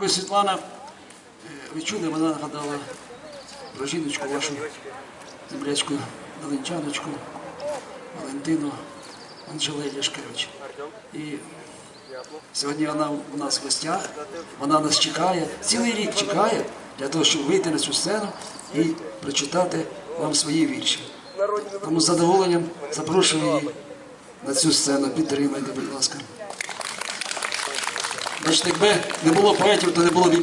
Ви, Світлана, е, ви чули, вона нагадала про жіночку вашу землячку, Долинчаночку, Валентину Анжеле Ляшкевич. І сьогодні вона у нас в гостях, вона нас чекає, цілий рік чекає для того, щоб вийти на цю сцену і прочитати вам свої вірші. Тому з задоволенням запрошую її на цю сцену. Підтримайте, будь ласка. Значить, якби не було поетів, то не було б і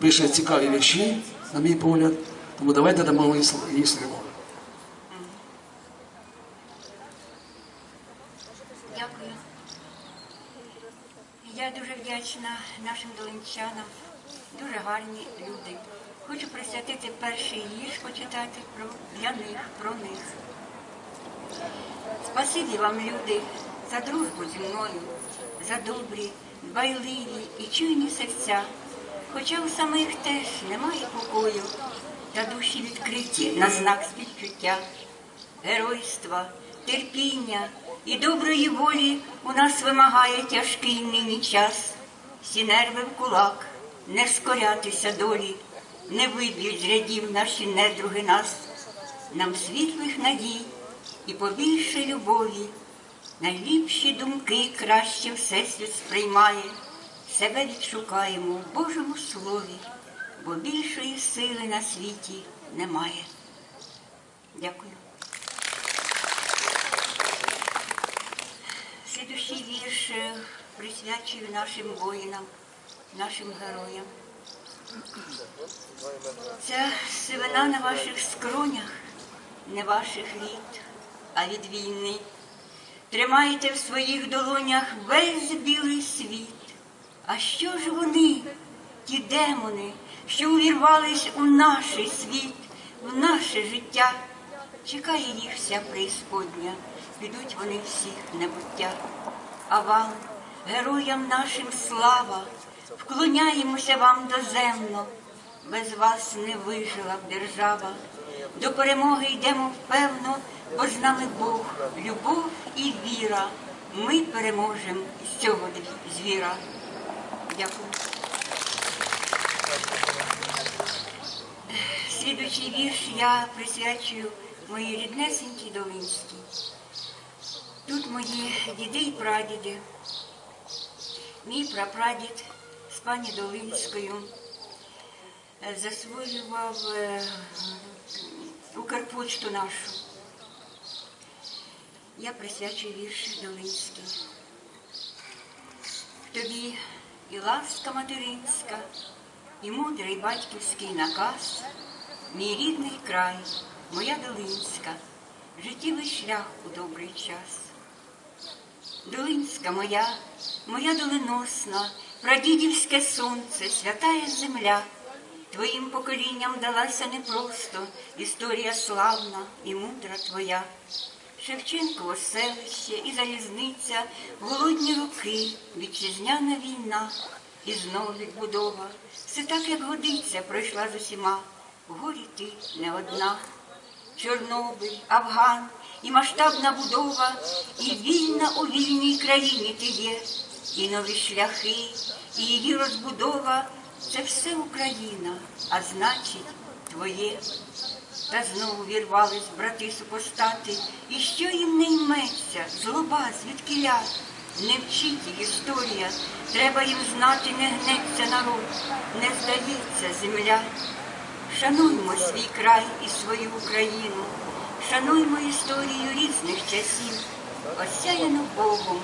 пише цікаві вірші, на мій погляд, тому давайте дамо їй сл- слово. Дякую. Я дуже вдячна нашим долинчанам. Дуже гарні люди. Хочу присвятити перший вірш почитати про для них, про них. Спасибі вам, люди, за дружбу зі мною, за добрі, дбайливі і чуйні серця. Хоча у самих теж немає покою, та душі відкриті на знак співчуття геройства, терпіння і доброї волі у нас вимагає тяжкий нині час. Всі нерви в кулак, не скорятися долі, не виб'ють з рядів наші недруги нас, нам світлих надій і побільше любові, найліпші думки краще всесвіт сприймає, себе відшукаємо в Божому слові, бо більшої сили на світі немає. Дякую. Слідущий вірш е, присвячую нашим воїнам, нашим героям. Ця сивина на ваших скронях не ваших літ, а від війни. Тримайте в своїх долонях весь білий світ. А що ж вони, ті демони, що увірвались у наш світ, в наше життя? Чекає їх вся преісподня, підуть вони всіх небуття. А вам, героям нашим слава, вклоняємося вам доземно. Без вас не вижила б держава. До перемоги йдемо впевно, бо з нами Бог, любов і віра. Ми переможемо з цього звіра. Дякую. Слідуючий вірш я присвячую моїй ріднесенькій Долинській. Тут мої діди і прадіди. Мій прапрадід з пані Долинською засвоював е, Укрпочту нашу. Я присвячую вірш Долинський. Тобі і ласка материнська, і мудрий батьківський наказ, мій рідний край, моя Долинська, життєвий шлях у добрий час. Долинська моя, моя доленосна, прадідівське сонце, святая земля. Твоїм поколінням далася непросто історія славна і мудра твоя. Шевченково селище і залізниця, голодні роки, вітчизняна війна і знов відбудова. Все так, як годиться, пройшла з усіма. Горі ти не одна. Чорнобиль, Афган і масштабна будова, і вільна у вільній країні ти є, і нові шляхи, і її розбудова це все Україна, а значить, твоє. Та знову вірвались брати супостати, і що їм не йметься, злоба, звідкиля. Не вчить історія, треба їм знати, не гнеться народ, не здається земля. Шануймо свій край і свою Україну, шануймо історію різних часів, осяяну Богом,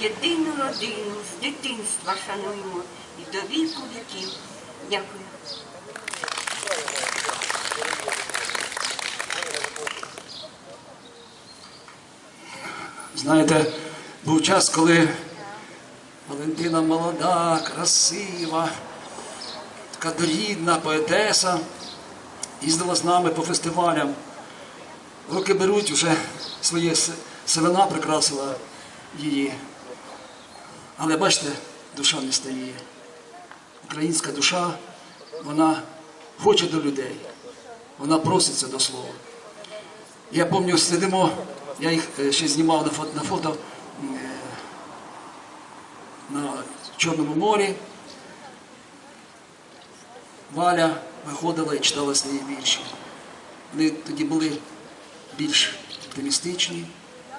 єдину родину з дитинства шануймо і до віку віків. Дякую. Знаєте, був час, коли Валентина молода, красива, така дорідна поетеса, їздила з нами по фестивалям. Руки беруть, вже своє с- семена прикрасила її. Але бачите, душа не стає. Українська душа, вона хоче до людей, вона проситься до слова. Я пам'ятаю, сидимо, я їх е, ще знімав на фото, на, фото е, на Чорному морі, Валя виходила і читала свої вірші. Вони тоді були більш оптимістичні,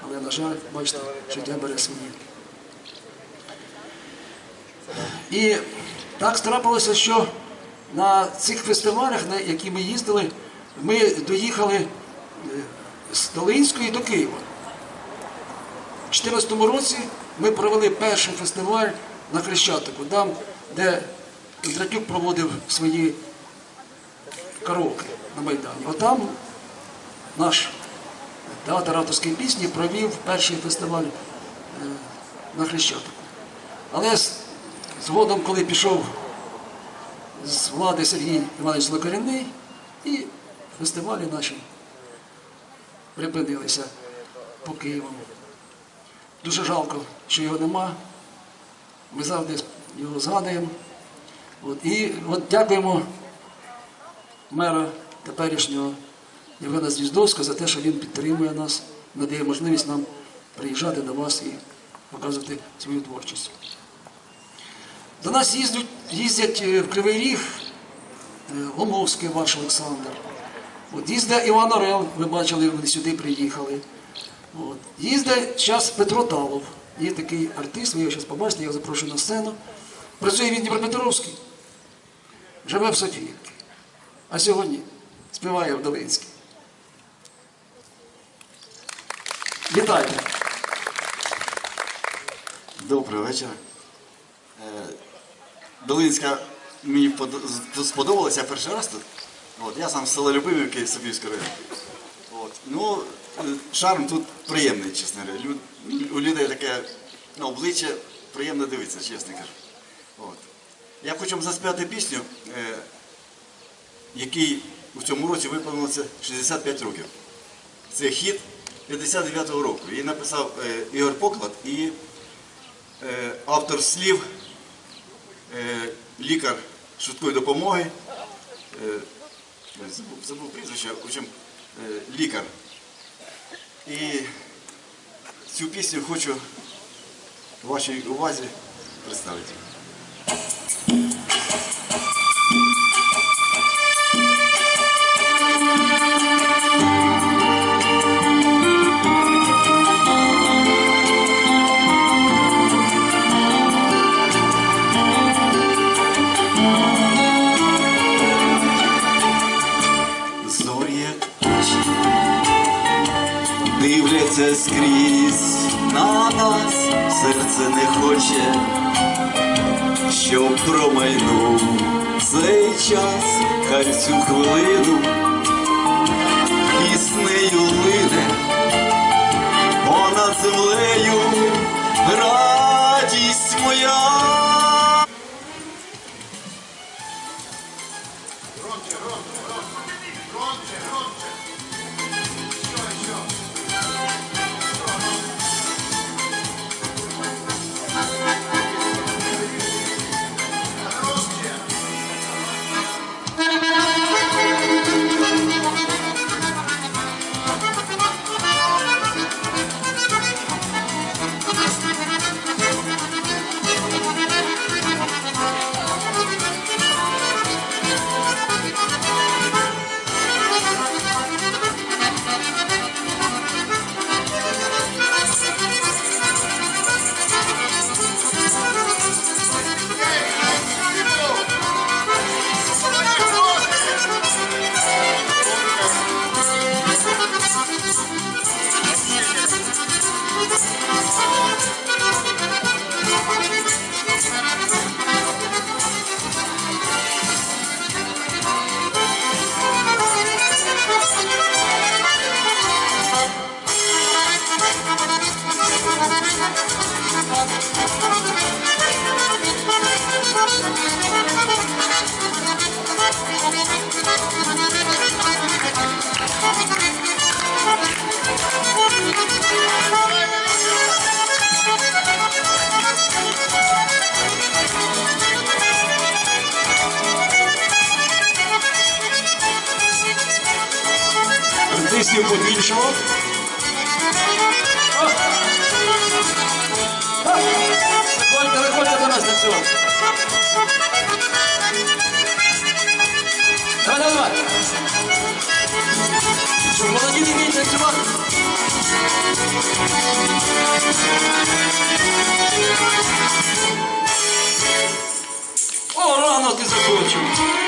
але, на жаль, бачите, життя бере своє. І так трапилося, що на цих фестивалях, на які ми їздили, ми доїхали е, з Долинської до Києва. У 2014 році ми провели перший фестиваль на Хрещатику, там, де Кондратюк проводив свої караоке на Майдані. Отам наш театр авторської пісні провів перший фестиваль е, на Хрещатику. Але згодом, коли пішов з влади Сергій Іванович Локоряний, і фестивалі наші припинилися по Києву. Дуже жалко, що його нема. Ми завжди його згадуємо. От, і от дякуємо мера теперішнього Євгена Звіздовського за те, що він підтримує нас, надає можливість нам приїжджати до вас і показувати свою творчість. До нас їздять, їздять е, в Кривий Ріг е, Ломовський ваш Олександр. От, їздить Іван Орел, ви бачили, вони сюди приїхали. От. Їздить зараз Петро Талов. Є такий артист, ви його зараз побачите, я його запрошую на сцену. Працює він Дніпропетровський, живе в Софіївці. А сьогодні співає в Долинській. Вітайте! Добрий вечір. Е, Долинська мені сподобалася перший раз тут. От, я сам з села Любимівки Софійського району. От. Ну, е, шарм тут приємний, чесно говоря. Лю- У людей таке ну, обличчя приємно дивитися, чесно кажу. От. Я хочу вам заспівати пісню, е, який у цьому році виповнилося 65 років. Це хіт 59-го року. Її написав е, Ігор Поклад і е, автор слів, е, лікар швидкої допомоги. Е, забув, забув прізвище, в общем, е, лікар. І цю пісню хочу вашій увазі представити. Дивляться скрізь на нас, серце не хоче, щоб промайнув цей час, хай цю хвилину піснею лине понад землею радість моя. Артистів побільшало. Виходьте, виходьте до нас на цього. Давай, давай, давай. Що, молоді не вміють танцювати? О, рано ти закончив.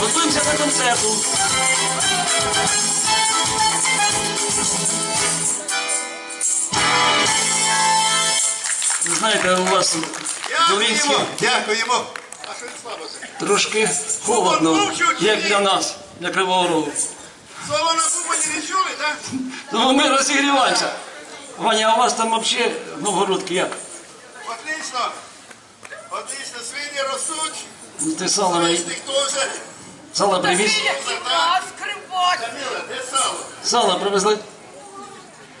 готуємося до концерту. Знаєте, у вас в Долинській Дякуємо, трошки холодно, як для нас, для Кривого Рогу. Слово на купані не чули, так? Тому ми розігріваємося. Ваня, а у вас там взагалі новгородки як? Отлично. Отлично, свині ростуть, Ну, Ти сало, не- теж. сало привіз? Каміла, де сало? Сало привезли?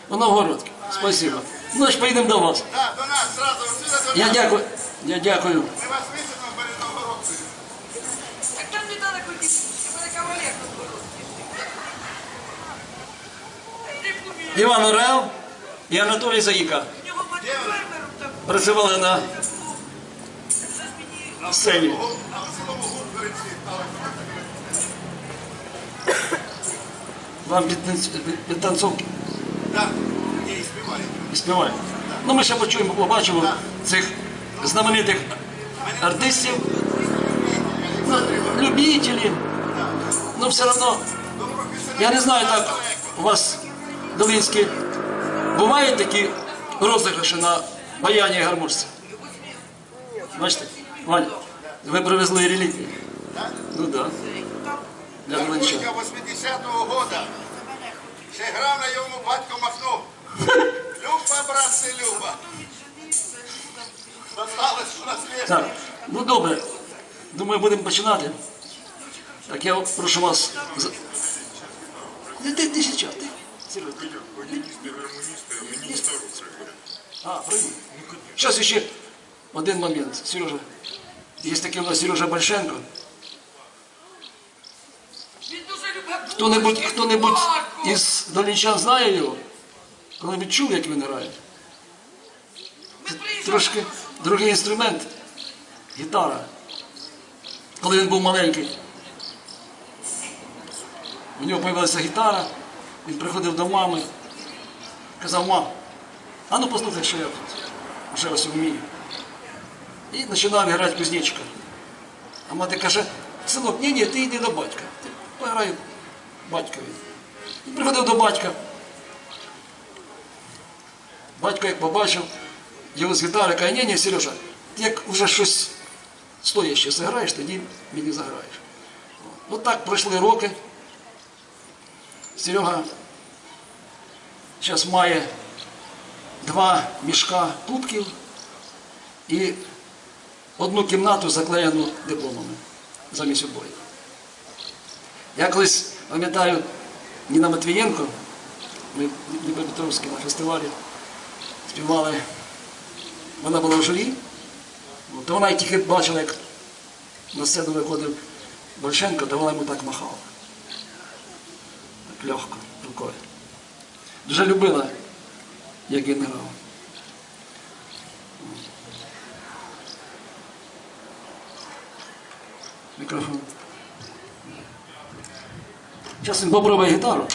У Новгородки. Спасибо. Ну, ж поїдемо до вас. Так, до нас, зразу, отсюда до Я нас. дякую. Я дякую. Ми вас висадимо перед Новгородцею. Так там недалеко тільки мене кавалер. Іван Орел і Анатолій Заїка У нього мать фермером там. працювали на сцені. Гол- А в цілому перед цим. Вам підтанц- під- підтанцовки Так. І співають. Ну, ми ще почуємо, побачимо цих знаменитих артистів, ну, любителі. Ну, все одно, я не знаю, так у вас Долинські бувають такі розіграші на баяні і гармошці? Бачите, Ваня, ви привезли реліквії. Ну так. Да. Гармошка 80-го года. Ще грав на йому батько махнув. Люба, братці, Люба. Так, ну добре. Думаю, будемо починати. Так, я прошу вас. Не ти, ти сейчас, ти. А, прийду. Зараз ще один момент, Сережа. Є такий у нас Сережа Большенко. Хто-небудь, хто-небудь із долінчан знає його? Коли-небудь чув, як він грає? Трошки другий інструмент. Гітара. Коли він був маленький. У нього з'явилася гітара, він приходив до мами, казав, мам, а ну послухай, що я вже ось вмію. І починав грати кузнечика. А мати каже, синок, ні, ні, ти йди до батька. Ти пограй батькові. І приходив до батька. Батько, як побачив його з каже, ні, ні, Сережа, ти як вже щось стояще зіграєш, тоді мені заграєш. От так пройшли роки. Серега зараз має два мішка пупків і одну кімнату заклеєну дипломами замість обоє. Я колись пам'ятаю Ніна Матвієнко, ми в Дніпропетровській на фестивалі співали, вона була в журі, то вона тільки бачила, як на сцену виходив Борщенко, то вона йому так махала. Так легко, рукою. Дуже любила, як він грав. Мікрофон. Зараз він попробує гітару.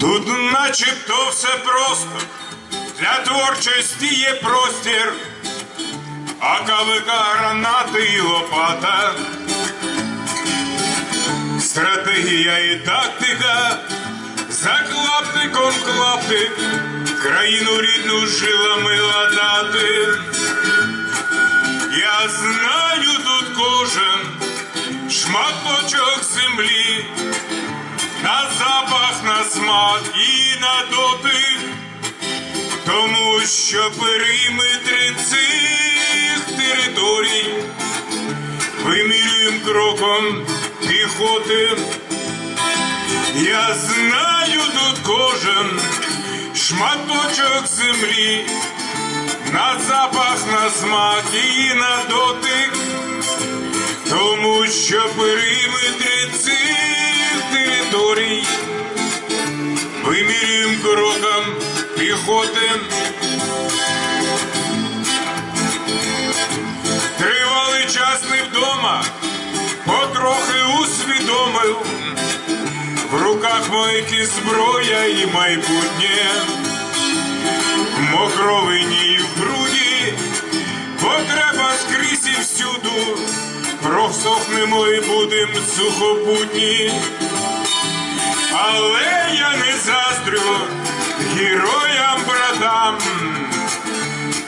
Тут начебто все просто, для творчості є простір, а кавика, гранати і лопата. Стратегія і тактика, за клаптиком клаптик, країну рідну жилами ладати. Я знаю тут кожен шматочок землі на запах, на смак і на дотик, тому що периметри цих територій вимірюємо кроком піхоти. Я знаю тут кожен шматочок землі, на запах, на смак і на дотик. Тому що периметри цих територій вимірюємо кроком піхоти. Тривалий час не вдома, потрохи усвідомив. В руках моїх і зброя і майбутнє, мокровині і в бруді, потреба скрізь всюду, просохнемо і будем сухопутні. Але я не заздрю героям братам,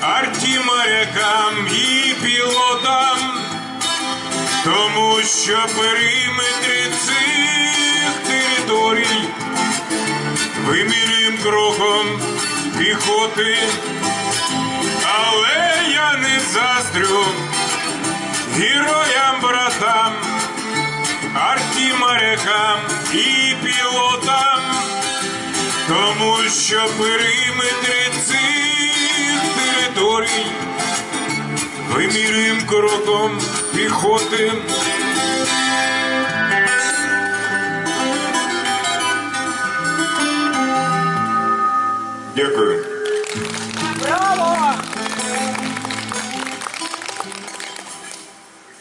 арті морякам і пілотам, тому що периметри цих територій вимірюємо кроком піхоти, але я не заздрю героям братам, арті морякам і пілотам, тому що периметри цих територій вимірюємо кроком піхоти. Дякую.